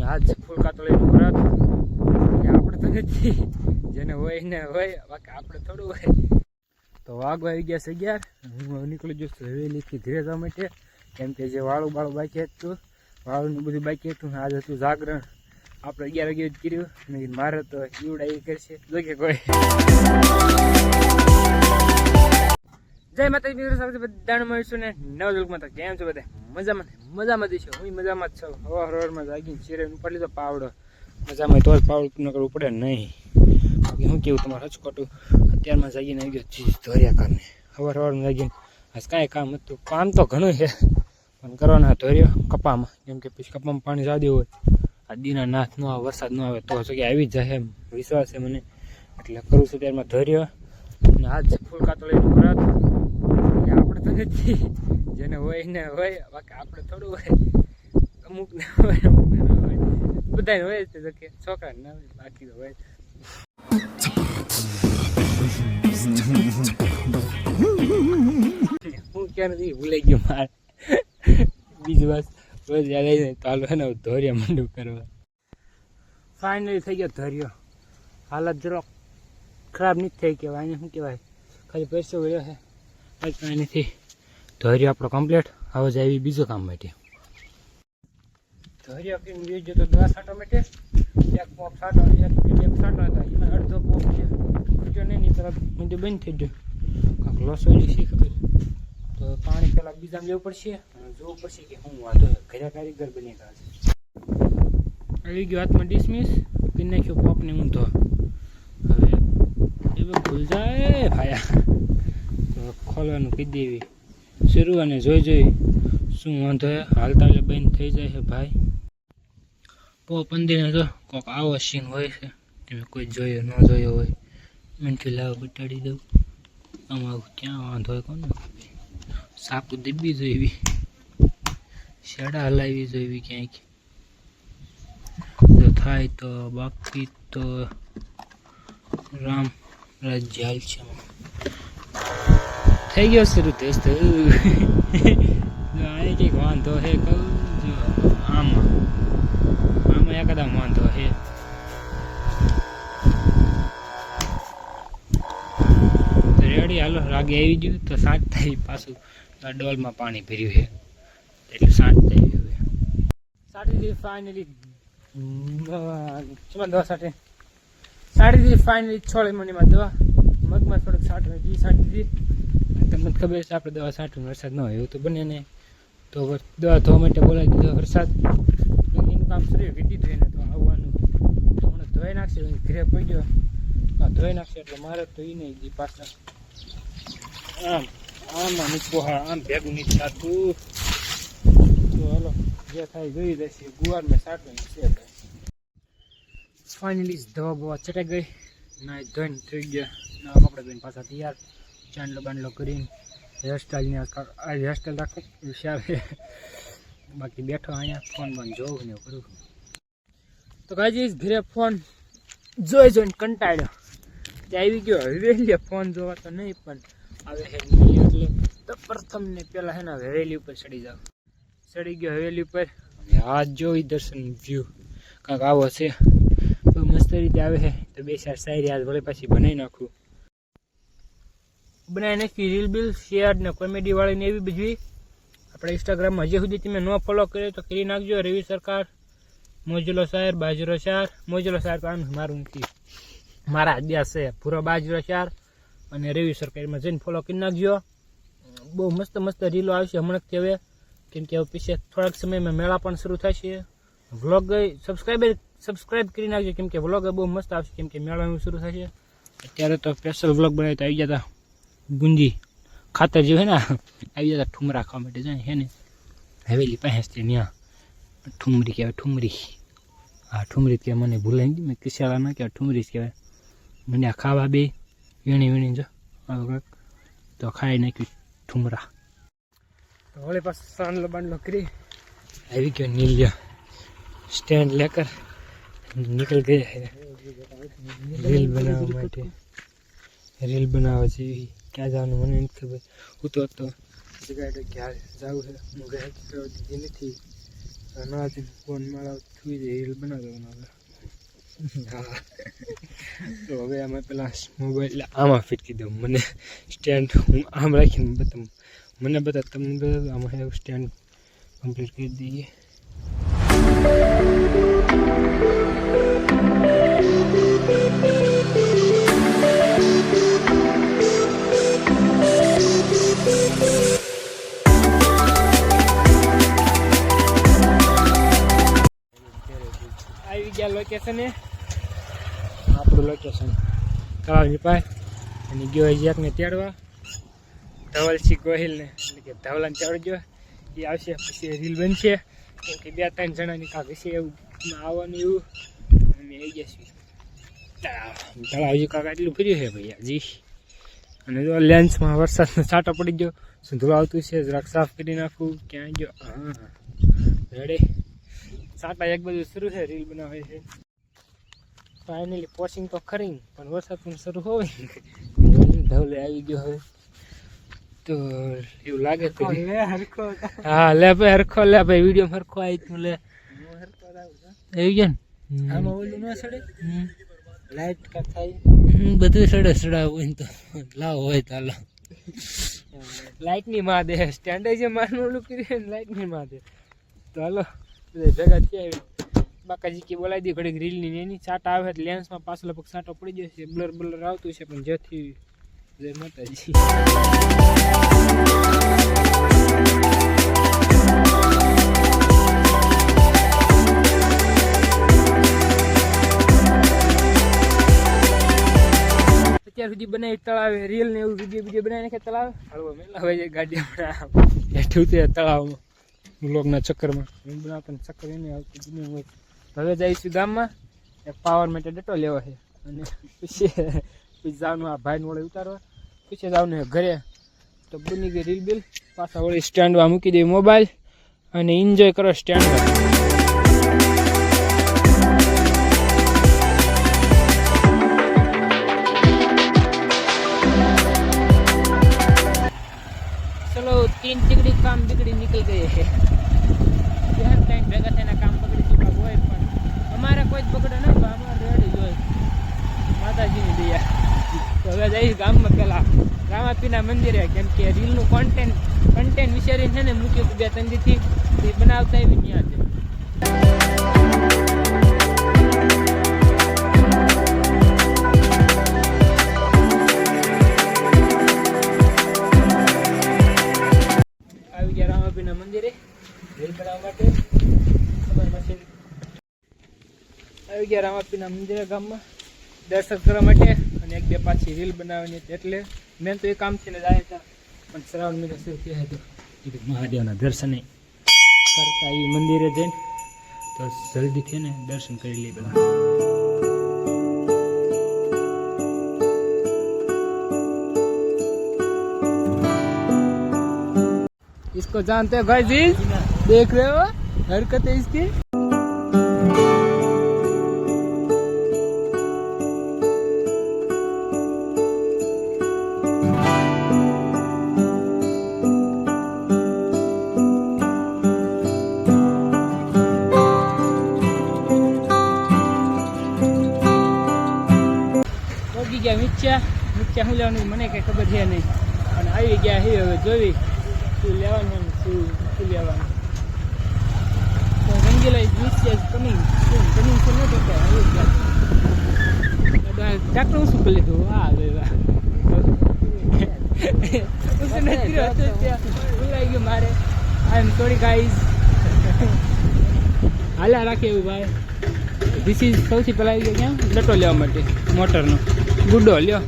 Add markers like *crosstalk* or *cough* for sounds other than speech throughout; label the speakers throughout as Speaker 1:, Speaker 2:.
Speaker 1: અને આજ ફૂલકા તો કાતળીનું વ્રત. આપણે તો નથી. જેને હોય ને હોય, બાકી આપણે થોડું હોય. તો વાઘ આવી ગયા છે અગિયાર. હું નીકળી નીકળી છું હવેલીથી ઘરે જવા માટે. કેમ કે જે વાળું બાળું બાકી હતું, વાળું બધું બાકી હતું આજ હતું જાગરણ. આપણે અગિયાર વાગે જ કર્યું. મારે તો ઈવડા એ કરશે. જો કે કોઈ. જય માતાજી, મિત્રો સાથે બધાને મળીશું ને નવ જુલકમાં તો કેમ છો બધા? મજામાં મજામાં છો. હું મજામાં જ છું. હવા હરવારમાં જાગીને ચીરે ઉપાડી લીધો પાવડો. મજામાં તો જ પાવડો ન કરવું પડે નહીં. બાકી શું કેવું તમારે હચકોટું અત્યારમાં જાગીને આવી ગયો. ચીજ ધોર્યા કામને હવાર હવારમાં જાગીને. આજ કાંઈ કામ હતું કામ તો ઘણું છે. પણ કરવાના ધોર્યો કપામાં. કેમ કે પછી કપામાં પાણી જાદ્યું હોય. આ દીના નાથ ન આવે, વરસાદ ન આવે તો જગ્યાએ આવી જ જાય એમ. વિશ્વાસ છે મને. એટલે કરું છું ત્યારમાં ધોર્યો. અને આજ ફૂલકા તો લઈને વ્રત એટલે આપણે તો નથી. જેને હોય ને હોય. બાકી આપણે થોડું હોય. અમુક ને હોય અમુક ને હોય. બધાને હોય તે કે છોકરા ના હોય, બાકી તો હોય હું ક્યાં નથી ભૂલાઈ ગયો મારે. બીજી વાત, રોજ યાદ આવી જાય તો હાલો હે ને ધોર્યા મંડું કરવા. ફાઇનલી થઈ ગયો ધોર્યો. હાલત જરાક ખરાબ નથી થઈ કહેવાય. એને શું કહેવાય? ખાલી પૈસો ગયો છે. કંઈ કાંઈ નથી હરી આપણો કમ્પ્લીટ હવે જ આવી બીજું કામ માટે. ધોર્યો પીને બીજો ગયો તો દવા છાંટવા માટે. એક પોપ છાંટો એક એક હતા. એમાં અડધો પોપ છે. નહીં તરફ મંદિર બંધ થઈ ગયું. કાંક લોસોડી શી ખબર તો પાણી પહેલાં બીજામાં લેવું પડશે. અને જોવું પડશે કે હું વાંધો. ઘરે કારીગર બની છે. આવી ગયો હાથમાં ડિસમિસ પી નાખ્યો પોપને ઊંધો. હવે એ ભૂલ જાય ભાયા. તો ખોલવાનું કહી દેવી શરૂ અને જોઈ જોઈ શું વાંધો હાલતા એટલે બંધ થઈ જાય છે ભાઈ. પો પંદીને તો કોક આવો સીન હોય છે. તમે કોઈ જોયો, ન જોયો હોય મીઠી લાવ બટાડી દઉં. આમાં ક્યાં વાંધો હોય કોને? સાપુ દીબી જોઈવી શેડા હલાવી જોઈવી ક્યાંક. જો થાય તો બાકી તો રામ રાજ્યાલ છે. થઈ ગયો શરૂ ટેસ્ટ અહીં કંઈક વાંધો હે કહું જો આમાં આમાં એકદમ વાંધો હે રેડી હાલો રાગે આવી ગયું તો સાત થઈ પાછું ડોલમાં પાણી ભર્યું છે એટલે સાંજ થઈ ગયું સાડી દીધી ફાઇનલી ચમાં દવા સાટે સાડી દીધી ફાઇનલી છોડી મણીમાં દવા મગમાં થોડુંક સાઠ એ સાટી દીધી તમને ખબર છે આપણે દવા સાટું વરસાદ ન હોય એવું તો બને નહીં. તો દવા ધોવા માટે બોલાવી દીધો વરસાદ. એનું કામ શરૂ વીતી દીધું એને તો આવવાનું. તો હમણાં ધોઈ નાખશે ઘરે પડી આ ધોઈ નાખશે એટલે મારે તો એ નહીં દી પાછા આમ, આમાં નીચો હા આમ ભેગું નહીં થતું તો હાલો, જે થાય જોઈ દેશે ગુવાર મેં સાટવું છે ફાઇનલી દવા બવા ચટાઈ ગઈ. ના ધોઈને થઈ ગયા. ના કપડા ધોઈને પાછા તૈયાર. ચાંદલો બાંડલો કરીને હેરસ્ટાઈલની આ હેરસ્ટાઈલ રાખો. વિચાર બાકી બેઠો અહીંયા ફોન બંધ જોઉં ને કરું તો કાજી ઘરે ફોન જોઈ જોઈને કંટાળ્યો. ત્યાં આવી ગયો. હવેલી ફોન જોવા તો નહીં, પણ આવે એટલે તો પ્રથમ ને પેલા હે ને હવેલી ઉપર ચડી જાવ ચડી ગયો હવેલી ઉપર. અને હાથ જોઈ દર્શન વ્યૂ કાંક આવો છે. બહુ મસ્ત રીતે આવે છે તો બે ચાર શાયરી આજ વળી પાછી બનાવી નાખું. બનાવી નાખી રીલ બિલ શેર ને કોમેડી વાળીને એવી બીજી આપણે ઇન્સ્ટાગ્રામમાં હજી સુધી તમે ન ફોલો કર્યો તો કરી નાખજો. રવિ સરકાર, મોજલો શાયર બાજરો શાર મોજલો શાયર તો આમ મારું નથી. મારા અભ્યાસ છે પૂરો બાજરો શાર અને રવિ સરકારમાં જઈને ફોલો કરી નાખજો. બહુ મસ્ત મસ્ત રીલો આવશે હમણાંથી હવે. કેમ કે હવે પીછે થોડાક સમયમાં મેળા પણ શરૂ થશે. વ્લોગ સબસ્ક્રાઈબર સબસ્ક્રાઈબ કરી નાખજો. કેમ કે વ્લોગ બહુ મસ્ત આવશે. કેમ કે મેળાનું શરૂ થશે. અત્યારે તો સ્પેશિયલ વ્લોગ બનાવી તો આવી ગયા હતા. ગુંજી ખાતર જે હોય ને આવી જતા ઠુમરા ખાવા માટે જાય હે ને? હવેલી પાસે છે ત્યાં ઠુમરી કહેવાય ઠુમરી. હા ઠુમરી કહેવાય મને ભૂલાઈ ગઈ મેં કિસાળા ના કહેવાય ઠુમરી જ કહેવાય. મને આ ખાવા બે વીણી વીણી જો આવું કાંઈક તો ખાઈ નાખ્યું ઠુમરા. તો વળી પાછો સાંડલો બાંડલો કરી. આવી ગયો નીલ્યો. સ્ટેન્ડ લેકર. નીકળ ગયા રીલ બનાવવા માટે. રીલ બનાવવા જેવી. ક્યાં જવાનું મને નથી ખબર. હું તો હતો. જગાડે ક્યાં જવું છે? હું ગયા દીધી નથી. આનાથી ફોન મારા થઈ જાય રીલ બનાવવાનો હવે. હા. તો હવે આમાં પેલા મોબાઈલ આમાં ફિટ કીધો દઉં મને સ્ટેન્ડ હું આમ રાખીને બતાવું. મને બધા તમને બધા આમાં એવું સ્ટેન્ડ કમ્પ્લીટ કરી દઈએ. આવી એ? આપણું લોકેશન તળાવ પાસે અને ગયો એકને તેડવા. ધવલસિંહ ગોહિલને, એટલે કે ધવલાને ચડજો એ આવશે, પછી રીલ બનશે. કેમ કે બે ત્રણ જણાની કાંક હશે એવું આવવાનું એવું. અમે આવી ગયા તળાવ તળાવ હજી કાંક એટલું ફર્યું છે ભાઈ હજી અને જો લેન્સમાં વરસાદનો છાંટો પડી ગયો. શું આવતું છે, જરાક સાફ કરી નાખું. ક્યાં ગયો? હા. રેડી. સાટા એક બધું શરૂ છે રીલ બનાવે છે. ફાઇનલી પોસિંગ તો ખરી પણ વરસાદ પણ શરૂ હોય. ધવલે આવી ગયો હવે. તો એવું લાગે તો હા લે ભાઈ હરખો લે ભાઈ વીડિયો હરખો આવી તું લે. આવી ગયો ને?
Speaker 2: આમાં ઓલું ન સડે? લાઈટ કા થાય.
Speaker 1: બધું સડે સડાવ તો. લાવ હોય તો હાલો. લાઈટની માં દે સ્ટેન્ડ જે મારનું ઓલું કર્યું લાઈટની માં દે તો હાલો. બધા ભેગા થયા બાકાજી કે બોલાવી દે, ઘડીક રીલની એની છાટ આવે એટલે લેન્સમાં પાછો લગભગ છાંટો પડી જશે બ્લર બ્લર આવતું છે, પણ જેથી જય માતાજી. અત્યાર સુધી બનાવી તળાવે રીલ ને એવું વીડિયો વીડિયો બનાવી નાખે તળાવ. હળવો મેલા હોય છે ગાડી હમણાં બેઠું તે તળાવમાં. વ્લોગના ચક્કરમાં. પણ ચક્કર એને આવતી નહીં હોય. હવે જઈશું ગામમાં. એક પાવર માટે ડટો લેવો છે. અને પછી પછી જવાનું આ ભાઈને વળે ઉતારવા. પછી જવાનું છે ઘરે. તો બની ગઈ રીલ બિલ પાછા વળી સ્ટેન્ડમાં મૂકી દઈએ મોબાઈલ અને એન્જોય કરો સ્ટેન્ડમાં ચલો तीन टिकड़ी काम बिगड़ी निकल गए है ત્યાર ટાઈમ ભેગા થઈને કામ બગડી ચૂકા હોય પણ અમારે કોઈ જ બગડે ના પણ અમારે રેડી જ હોય માતાજીની દયા તો હવે જઈશ ગામમાં પેલા રામાપીના મંદિરે કેમ કે રીલનું કોન્ટેન્ટ કન્ટેન્ટ વિચારીને છે ને મૂક્યું હતું બે ત્રણ દીથી એ બનાવતા એવી ત્યાં છે આવી ગયા રામાપીના મંદિરે ગામમાં દર્શન કરવા માટે અને એક બે પાછી રીલ બનાવવાની હતી એટલે મેં તો એ કામથી ને જાય હતા પણ શ્રાવણ મહિનો શરૂ થયા તો કીધું મહાદેવના દર્શને કરતા એ મંદિરે જઈને તો જલ્દીથી ને દર્શન કરી લઈએ બધા इसको जानते हो भाई जी देख रहे हो हरकत है इसकी મુચ્યા મુચ્યા શું લેવાનું મને કંઈ ખબર છે નહીં. અને આવી ગયા હે હવે જોવી શું લેવાનું શું શું લેવાનું. તો રંગીલા ઇઝ મુચ્યા આવી ગયા. ડાક્ટર હું શું કરી લીધું હા હવે ઉસને તીરો ભૂલાઈ ગયો મારે. આઈ એમ સોરી ગાઈઝ હાલા રાખે એવું ભાઈ. ધીસ સૌથી પહેલાં આવી ગયો ક્યાં? લટો લેવા માટે, મોટરનો. ગુડ્ડો લ્યો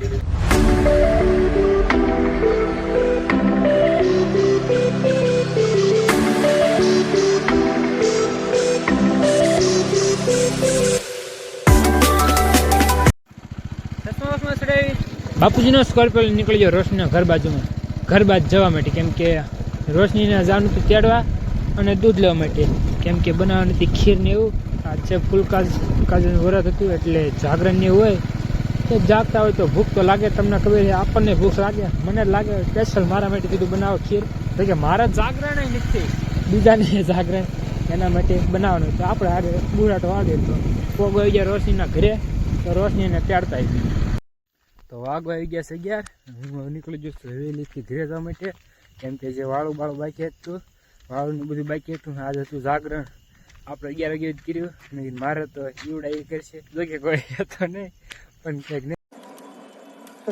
Speaker 1: બાપુજીનો સ્કોર્પિયો નીકળી ગયો રોશનીના ઘર બાજુમાં. ઘર બાજુ જવા માટે, કેમ કે રોશનીને જવાનું હતું અને દૂધ લેવા માટે. કેમ કે બનાવવાની હતી ખીર ને એવું. આ છે ફૂલકાજ કાજનું વરત હતું એટલે જાગરણ ને એવું હોય તો જાગતા હોય તો ભૂખ તો લાગે, તમને ખબર છે, આપણને ભૂખ લાગે. મને લાગે સ્પેશિયલ મારા માટે કીધું બનાવો ખીર. તો કે મારા જાગરણ નથી. બીજાને *laughs* જાગરણ, એના માટે બનાવવાનું તો આપણે આજે બુરાટો વાગે તો પોગ આવી ગયા રોશનીના ઘરે, તો રોશનીને ત્યારતા આવી તો વાગવા આવી ગયા છે અગિયાર. હું નીકળી જઈશ હવેલીથી ઘરે જવા માટે. કેમ કે જે વાળું બાળું બાકી હતું વાળું બધું બાકી હતું, આજ હતું જાગરણ. આપણે અગિયાર વાગે કર્યું. નહીં મારે તો ઈવડા એ કરશે. જો કે કોઈ હતો નહીં. પણ કંઈક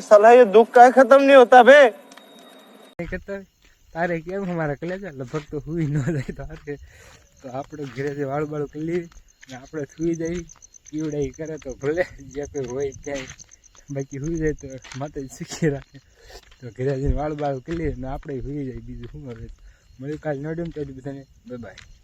Speaker 3: साला ये दुख का खत्म नहीं होता बे
Speaker 1: નહીં કરતા હોય. તારે કેમ અમારા કલેજા લગભગ તો સુઈ ન જાય તારે તો આપણે ઘરેથી વાળું બાળું કરી લઈએ ને આપણે સુઈ જઈ ઈવડા ઈ કરે તો ભલે જે કોઈ હોય ક્યાંય બાકી સુઈ જાય તો માતા શીખી રાખે તો ઘરે જઈને વાળું બાળું કરી લઈએ ને આપણે સુઈ જાય બીજું શું હવે મળ્યું કાલ નડ્યું તો બધાને બાય બાય